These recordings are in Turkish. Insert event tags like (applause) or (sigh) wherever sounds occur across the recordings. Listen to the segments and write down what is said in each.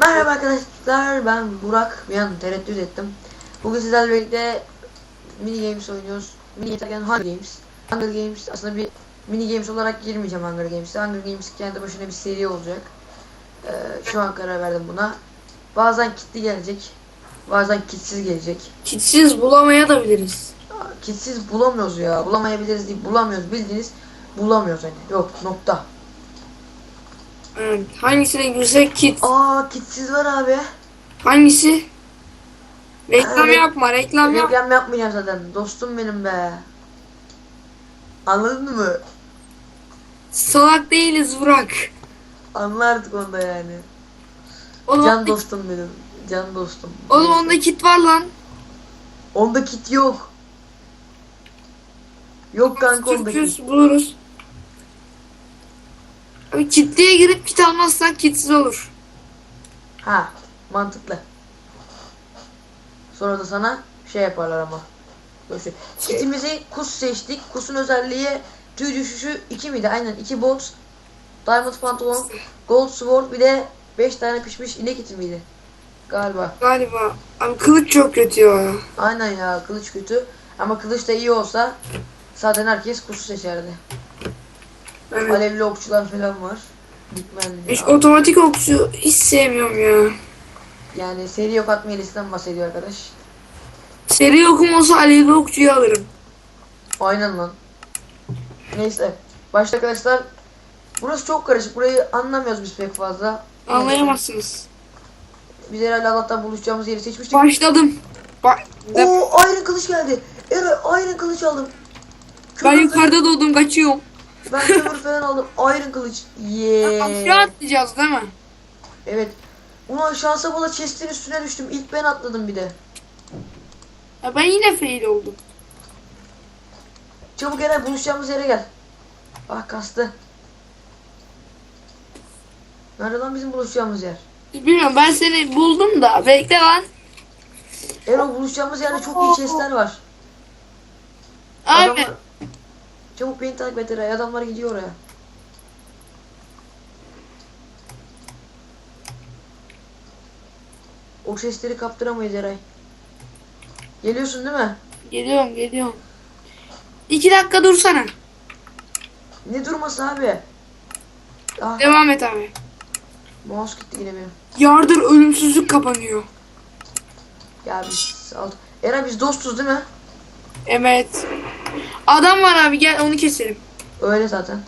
Merhaba arkadaşlar ben Burak bir an tereddüt ettim. Bugün sizlerle birlikte mini games oynuyoruz. Mini derken Hunger Games. Hunger Games aslında bir mini games olarak girmeyeceğim Hunger Games'e. Hunger Games kendi başına bir seri olacak. Ee, şu an karar verdim buna. Bazen kitli gelecek. Bazen kitsiz gelecek. Kitsiz bulamaya da biliriz. Kitsiz bulamıyoruz ya. Bulamayabiliriz değil bulamıyoruz bildiğiniz bulamıyoruz hani. Yok nokta. Evet. Hangisine girsek kit? Aa kitsiz var abi. Hangisi? Reklam Evet. yapma, reklam yap. Reklam yapmayacağım zaten. Dostum benim be. Anladın mı? Salak değiliz Burak. Anla artık onda yani. Oğlum, Can onda, dostum benim. Can dostum. oğlum onda kit var lan. Onda kit yok. Yok kanka onda kit. Buluruz. Abi kitliye girip kit almazsan kitsiz olur. Ha mantıklı. Sonra da sana şey yaparlar ama. Böyle şey. Kitimizi kus seçtik. Kusun özelliği tüy düşüşü 2 miydi? Aynen 2 bot. Diamond pantolon. Gold sword bir de 5 tane pişmiş inek eti miydi? Galiba. Galiba. Abi kılıç çok kötü ya. Aynen ya kılıç kötü. Ama kılıç da iyi olsa zaten herkes kusu seçerdi. Evet. Alevli okçular falan var. Bitmez Hiç otomatik okçu hiç sevmiyorum ya. Yani seri yok atma listeden bahsediyor arkadaş. Seri okum olsa alevli okçuyu alırım. Aynen lan. Neyse. Başta arkadaşlar burası çok karışık. Burayı anlamıyoruz biz pek fazla. Anlayamazsınız. Biz herhalde Allah'tan buluşacağımız yeri seçmiştik. Başladım. Bak, Oo ayrı kılıç geldi. Eray ayrı kılıç aldım. ben Kömür yukarıda doğdum kaçıyorum. Ben kömür falan aldım. Ayrı kılıç. Aşağı Yeah. atlayacağız değil mi? Evet. Ulan şansa bala chest'in üstüne düştüm. İlk ben atladım bir de. Ya ben yine fail oldum. Çabuk Eray buluşacağımız yere gel. Ah kastı. Nerede lan bizim buluşacağımız yer? Bilmiyorum ben seni buldum da bekle lan. Erol buluşacağımız yerde çok iyi chest'ler var. Abi Adamlar... Çabuk beni takip et Eray. Adamlar gidiyor oraya. O chest'leri kaptıramayız Eray. Geliyorsun değil mi? geliyorum geliyorum. İki dakika dursana. Ne durması abi? Ah Devam et abi. mouse gitti yine benim. Yardır ölümsüzlük kapanıyor. Ya biz aldık. Eray biz dostuz değil mi? Evet. Adam var abi gel onu keselim. Öyle zaten.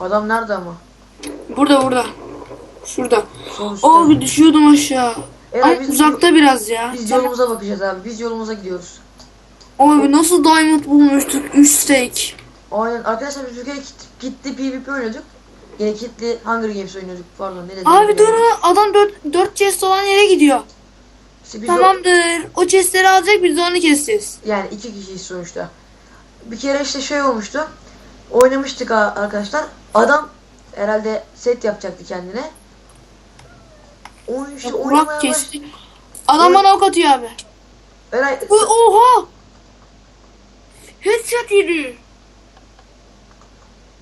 Adam nerede ama? Burada burada. Şurada. Üstte. Abi düşüyordum aşağı. Evet, Ay biz- uzakta biraz ya. Biz yolumuza bakacağız abi. Biz yolumuza gidiyoruz. Abi nasıl diamond bulmuştuk? 3 steak. Aynen. Arkadaşlar biz bir kere kit, kitli PvP oynuyorduk. Yine kitli Hunger Games oynuyorduk. Pardon ne dedim? Abi dur adam 4, 4 chest olan yere gidiyor. İşte biz Tamamdır. O chestleri alacak biz de onu keseceğiz. yani iki kişiyiz sonuçta. Bir kere işte şey olmuştu. Oynamıştık a- arkadaşlar. Adam herhalde set yapacaktı kendine. Oyun işte oynamaya Burak baş... kesti. Adam bana ok atıyor abi. Eray, Uy, oha! Headshot yedi.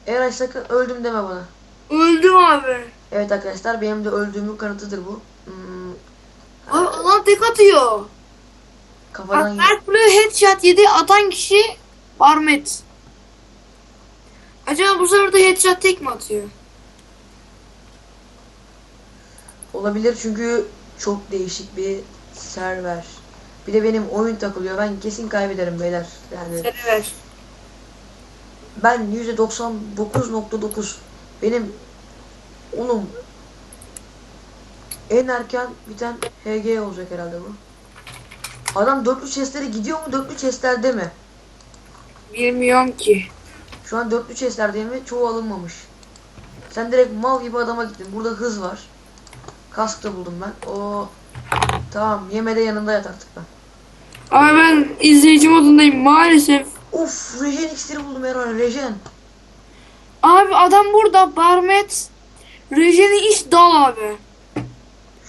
Eray sakın öldüm deme bana. Öldüm abi. Evet arkadaşlar benim de öldüğümün kanıtıdır bu. Hmm, Adam tek atıyor. kafadan her blue headshot yedi atan kişi Barmet. Acaba bu sefer de headshot tek mi atıyor? olabilir çünkü çok değişik bir server. Bir de benim oyun takılıyor. Ben kesin kaybederim beyler. Yani Seni ver. ben %99.9 benim oğlum en erken biten HG olacak herhalde bu. Adam dörtlü chestlere gidiyor mu? Dörtlü chestlerde mi? Bilmiyorum ki. Şu an dörtlü chestlerde mi? Çoğu alınmamış. Sen direkt mal gibi adama gittin. Burada hız var. Kask da buldum ben. O Tamam yemede yanında yat artık ben. Ama ben izleyici modundayım maalesef. Uf rejen iksiri buldum Erhan rejen. Abi adam burada Barmet. Rejeni iş dal abi.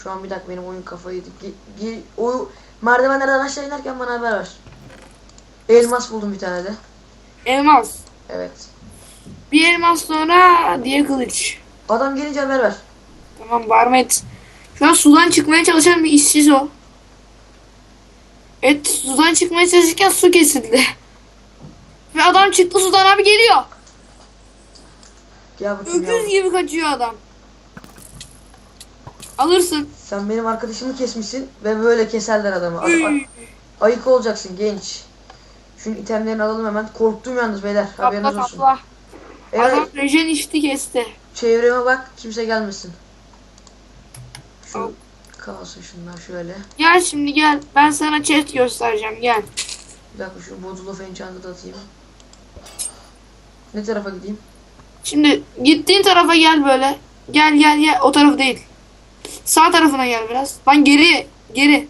Şu an bir dakika benim oyun kafayı yedi. Gi- gi- o merdivenlerden aşağı inerken bana haber ver. Elmas buldum bir tane de. Elmas. Evet. Bir elmas sonra diye kılıç. Adam gelince haber ver. Tamam Barmet. Şu an sudan çıkmaya çalışan bir işsiz o. Evet sudan çıkmaya çalışırken su kesildi. (laughs) Ve adam çıktı sudan abi geliyor. Gel bakayım Öküz yavrum. gibi kaçıyor adam. Alırsın. Sen benim arkadaşımı kesmişsin ve böyle keserler adamı. Ad- Üy. a- ayık olacaksın genç. Şunun itemlerini alalım hemen. Korktum yalnız beyler. Haberiniz Kapla olsun. Evet, Adam rejen içti kesti. çevreme bak. Kimse gelmesin. Şu Al. kalsın şunlar şöyle. Gel şimdi gel. Ben sana chest göstereceğim gel. Bir dakika şu Bottle of Enchant'ı da atayım. Ne tarafa gideyim? Şimdi gittiğin tarafa gel böyle. Gel gel gel. O taraf değil. Sağ tarafına gel biraz. Lan geri. Geri.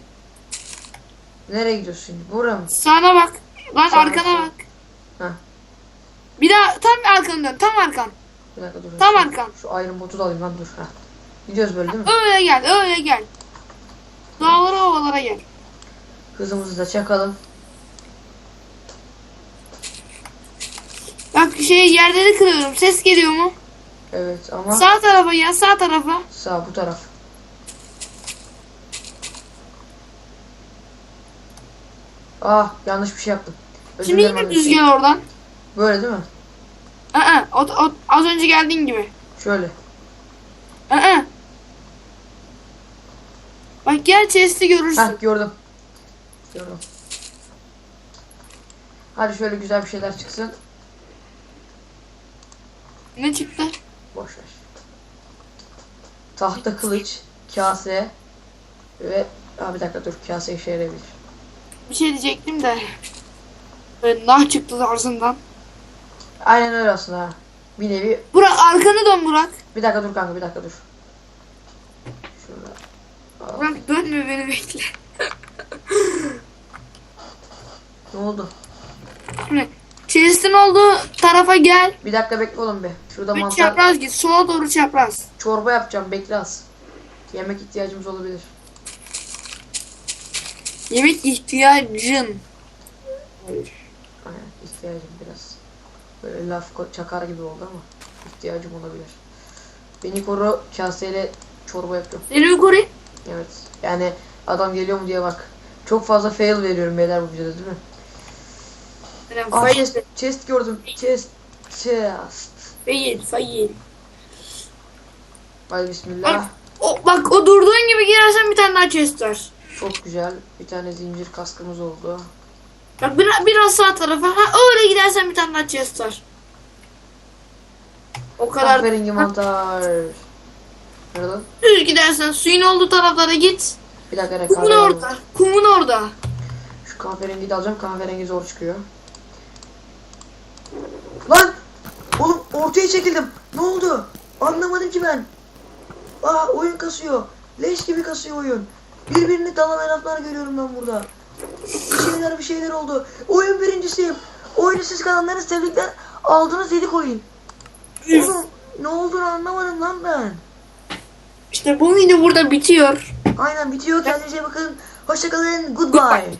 Nereye gidiyorsun şimdi? Buraya mı? Sağına bak. Lan Sağa, arkana bak. Ha. Bir daha tam arkanı dön. Tam arkan. Bir dakika dur. Tam Şu- arkan. Şu Iron Bot'u da alayım lan dur. Ha. Gidiyoruz böyle değil mi? Öyle gel. Öyle gel. Dağlara ovalara gel. Hızımızı da çakalım. Bak şey yerleri kırıyorum. Ses geliyor mu? Evet ama Sağ tarafa gel. Sağ tarafa. sağ bu taraf. Ah yanlış bir şey yaptım. Özür Şimdi yine düz gel oradan. Böyle değil mi? Aa, o, o, az önce geldiğin gibi. Şöyle. Aa. Bak gel chest'i görürsün. Heh gördüm. Gördüm. Hadi şöyle güzel bir şeyler çıksın. Ne çıktı? Boş ver. Tahta kılıç, kase ve Aa, bir dakika dur kase işe yarayabilir. Bir şey diyecektim de. Böyle nah çıktı tarzından. Aynen öyle aslında. Bir nevi Burak arkanı dön Burak. bir dakika dur kanka bir dakika dur. Şurada. Burak dönme beni bekle. ne oldu? Şimdi chest'in olduğu tarafa gel. Bir dakika bekle oğlum be. Şurada Ve mantar çapraz git. Sola doğru çapraz. çorba yapacağım bekle az. Yemek ihtiyacımız olabilir. Yemek ihtiyacın. Aynen ihtiyacım biraz. Böyle laf çakar gibi oldu ama ihtiyacım olabilir. Beni koru kaseyle çorba yapıyorum. Seni koruyayım. Evet. Yani adam geliyor mu diye bak. Çok fazla fail veriyorum beyler bu videoda değil mi? Aa, Fail. chest, chest gördüm. Chest. Chest. Fail. Fail. Hadi bismillah. Bak, o, bak o durduğun gibi girersen bir tane daha chest var. Çok güzel. Bir tane zincir kaskımız oldu. Bak biraz, biraz sağ tarafa. Ha öyle gidersen bir tane daha chest var. O kadar Kahverengi mantar. Nerede? düz gidersen suyun olduğu taraflara git. Bir dakika ne Kumun orada. Kumun orada. Şu kahverengiyi de alacağım. Kahverengi zor çıkıyor. Lan! Oğlum ortaya çekildim. Ne oldu? Anlamadım ki ben. Aa oyun kasıyor. Leş gibi kasıyor oyun. Birbirini dalan elaflar görüyorum ben burada. Bir şeyler bir şeyler oldu. Oyun birincisiyim. Oyunu siz kazandınız tebrikler. Aldınız 7 coin. Oğlum ne olduğunu anlamadım lan ben. İşte bu video burada bitiyor. Aynen bitiyor. Kendinize bakın. Hoşçakalın. Goodbye.